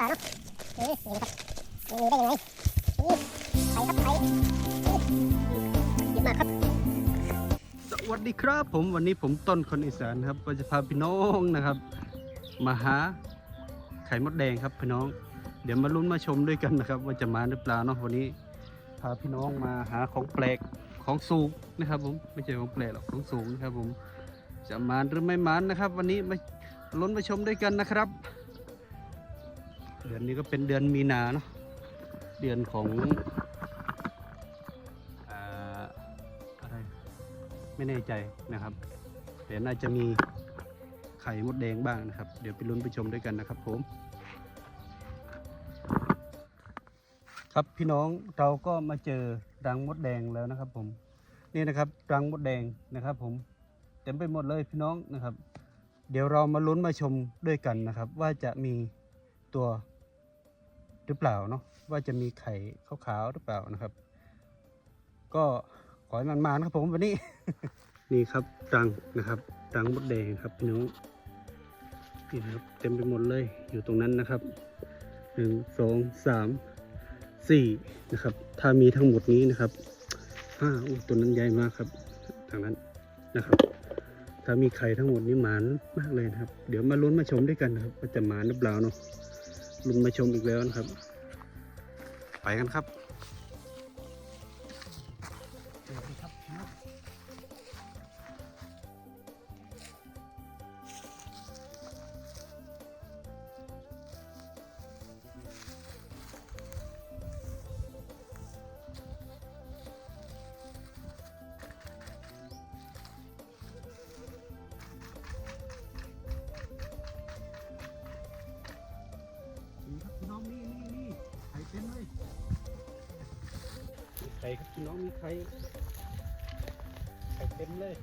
ป่าเนาะเออนี่นะครับมีได้ยังไงนี่ไปครับไปเยอะมาครับ สวัสดีครับ ผมวันนี้ผมต้นคนอีสานครับก็จะพาพี่น้องนะครับ มาหาไข่มดแดงครับพี่น้อง เดี๋ยวมาลุ้นมาชมด้วยกันนะครับ ว่าจะมาหรือเปล่าเนาะวันนี้พาพี่น้องมาหาของแปลกของสูงนะครับ ผมไม่ใช่ของแปลกหรอกของสูงนะครับ ผมจะมาหรือไม่มานะครับ วันนี้มาลุ้นมาชมด้วยกันนะครับ เดือนนี้ก็เป็นเดือนมีนาเนาะเดือนของอ่าอะไรไม่แน่ใจนะครับ แต่น่าจะมีไข่มดแดงบ้างนะครับ เดี๋ยวไปลุ้นไปชมด้วยกันนะครับผม ครับพี่น้องเราก็มาเจอรังมดแดงแล้วนะครับ ผม นี่นะครับรังมดแดงนะครับ ผมเต็มไปหมดเลยพี่น้องนะครับ เดี๋ยวเรามาลุ้นมาชมด้วยกันนะครับ ว่าจะมีตัว หรือเปล่าเนาะว่าจะมีไข่ขาวๆหรือเปล่านะครับ ก็ขอให้มันมานะครับผมวันนี้ นี่ครับรังนะครับรังมดแดงครับพี่น้องนี่นะครับเต็มไปหมดเลยอยู่ตรงนั้นนะครับหนึ่งสองสามสี่นะครับ ถ้ามีทั้งหมดนี้นะครับห้าอู้ตัวนั้นใหญ่มากครับทางนั้นนะครับ ถ้ามีไข่ทั้งหมดนี้หมานมากเลยนะครับ เดี๋ยวมาลุ้นมาชมด้วยกันนะครับว่าจะหมานหรือเปล่าเนาะลุ้นมาชมอีกแล้วนะครับ ไปกันครับ ไข่ครับพี่น้องมีไข่ไข่เต็มเลย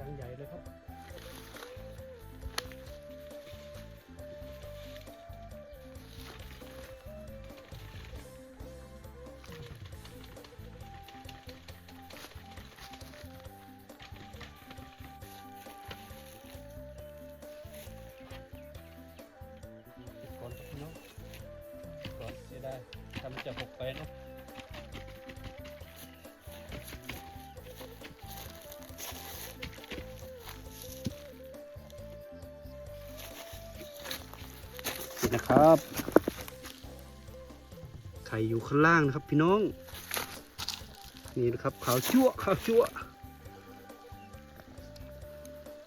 รังใหญ่เลยครับก่อนครับพี่น้องก่อนเสียดายทำจะหกไปเนาะ นะครับ ไข่อยู่ข้างล่างนะครับพี่น้อง นี่นะครับขาวชั่วขาวชั่ว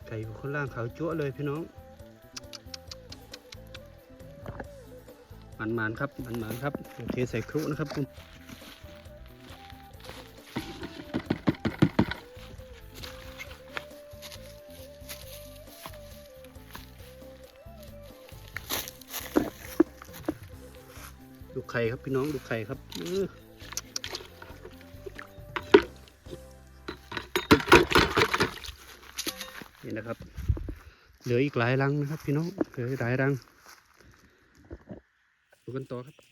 ไข่อยู่ข้างล่างขาวชั่วเลยพี่น้องมันมันๆครับมันมันๆครับโอเคใส่ครุนะครับ ดูไข่ครับพี่น้องดูไข่ครับนี่นะครับ เหลืออีกหลายรังนะครับ พี่น้องเหลืออีกหลายรังดูกันต่อครับ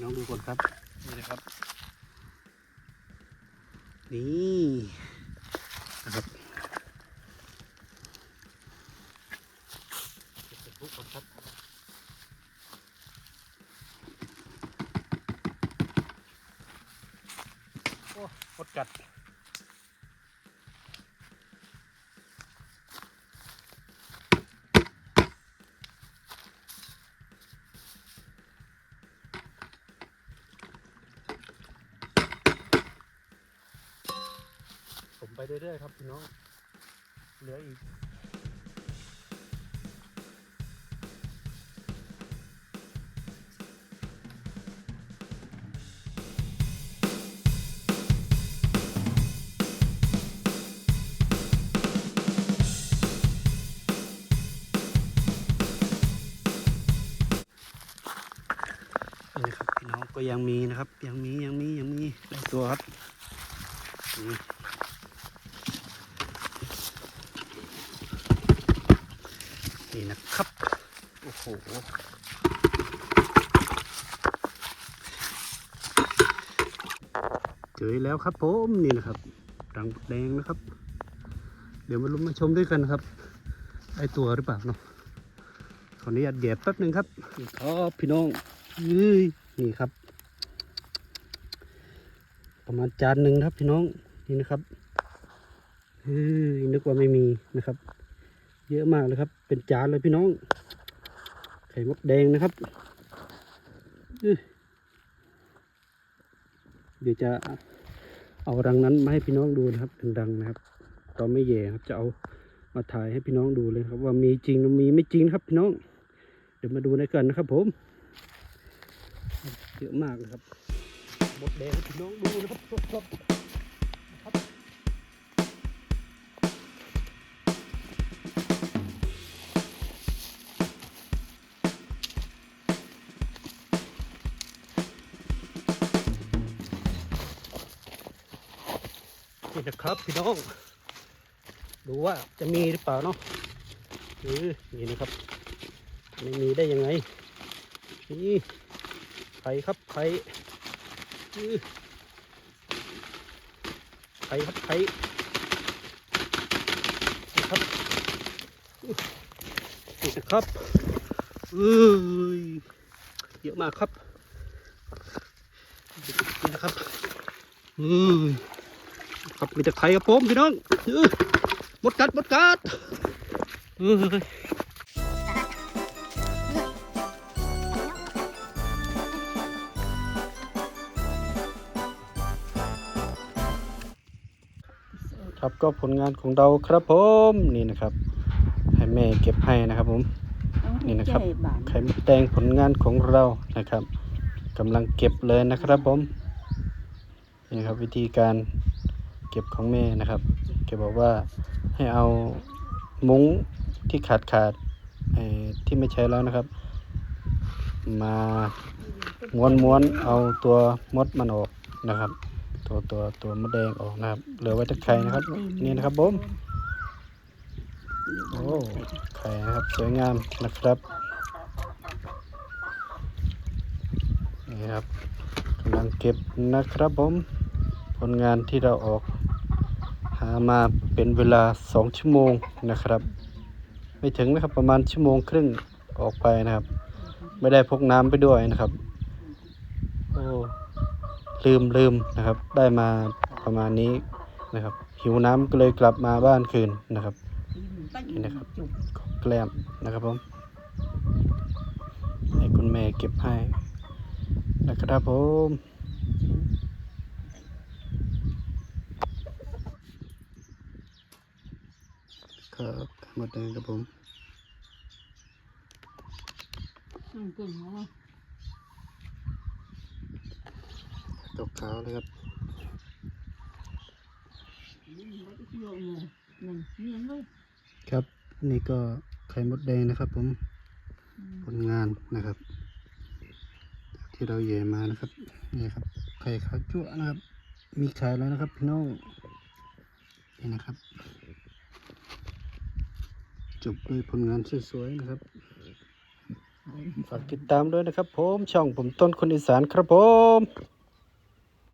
น้องดูก่อนครับ นี่นะครับ นี่นะครับเก็บไปทุกคนครับโอ้หดกัด เรื่อยๆครับพี่น้อง เหลืออีกนะครับพี่น้องก็ยังมีนะครับ ยังมียังมียังมีหลายตัวครับนี่นะครับ โหเจอแล้วครับผมนี่นะครับรังแดงนะครับ เดี๋ยวมาลุ้นมาชมด้วยกันนะครับไอตัวหรือเปล่าเนาะขออนุญาตเหยียบแป๊บหนึ่งครับนี่ครับพี่น้องเฮ้ยนี่ครับ ประมาณจานหนึ่งครับพี่น้องนี่นะครับเฮ้ยนึกว่าไม่มีนะครับ เยอะมากเลยครับ เป็นจานเลยพี่น้อง ไข่มดแดงนะครับ เดี๋ยวจะเอารังนั้นมาให้พี่น้องดูนะครับดังๆนะครับ ตอนไม่แย่ครับจะเอามาถ่ายให้พี่น้องดูเลยครับ ว่ามีจริงหรือมีไม่จริงครับพี่น้อง เดี๋ยวมาดูในกันนะครับ ผมเยอะมากเลยครับมดแดงพี่น้องดูนะครับ นี่นะครับ พี่น้อง ดูว่าจะมีหรือเปล่าเนาะเออนี่นะครับ ไม่มีได้ยังไง นี่ไข่ครับไข่ไข่ครับไข่นี่ครับนี่นะครับเอ้ยเยอะมากครับนี่นะครับอ้ย ครับมีแต่ไข่ครับผมพี่น้องหมดกัดหมดกัดครับก็ผลงานของเราครับผมนี่นะครับให้แม่เก็บให้นะครับผมนี่นะครับไข่มดแดงผลงานของเรานะครับกำลังเก็บเลยนะครับผมนี่ครับวิธีการ เก็บของแม่นะครับแกบอกว่าให้เอามุ้งที่ขาดขาดที่ไม่ใช้แล้วนะครับ มาม้วนม้วนๆเอาตัวมดมันออกนะครับ ตัวตัวตัวมดแดงออกนะครับเหลือไว้แต่ไข่นะครับ นี่นะครับผมโอ้ไข่นะครับสวยงามนะครับนี่ครับกำลังเก็บนะครับผม ผลงานที่เราออกามาเป็นเวลาสองชั่วโมงนะครับ ไม่ถึงนะครับประมาณชั่วโมงครึ่งออกไปนะครับ ไม่ได้พกน้ำไปด้วยนะครับโอ้ลืมลืมนะครับ ได้มาประมาณนี้นะครับ หิวน้ำก็เลยกลับมาบ้านคืนนะครับนี่นะครับของแกล้มนะครับผมให้คุณแม่เก็บให้นะครับผม ครับหมดเลยครับผมเก่งนะตกขาวเลยครับเยอะเลยหนึ่งเนียนเลยครับนี่ก็ไข่มดแดงนะครับ ผมผลงานนะครับ ที่เราเหย่มานะครับนี่ครับ ไข่ขาวจั่วนะครับ มีขายแล้วนะครับพี่น้องนี่นะครับ จบด้วยผลงานสวยๆนะครับ ฝากติดตามด้วยนะครับผม ช่องผมต้นคนอีสานครับผม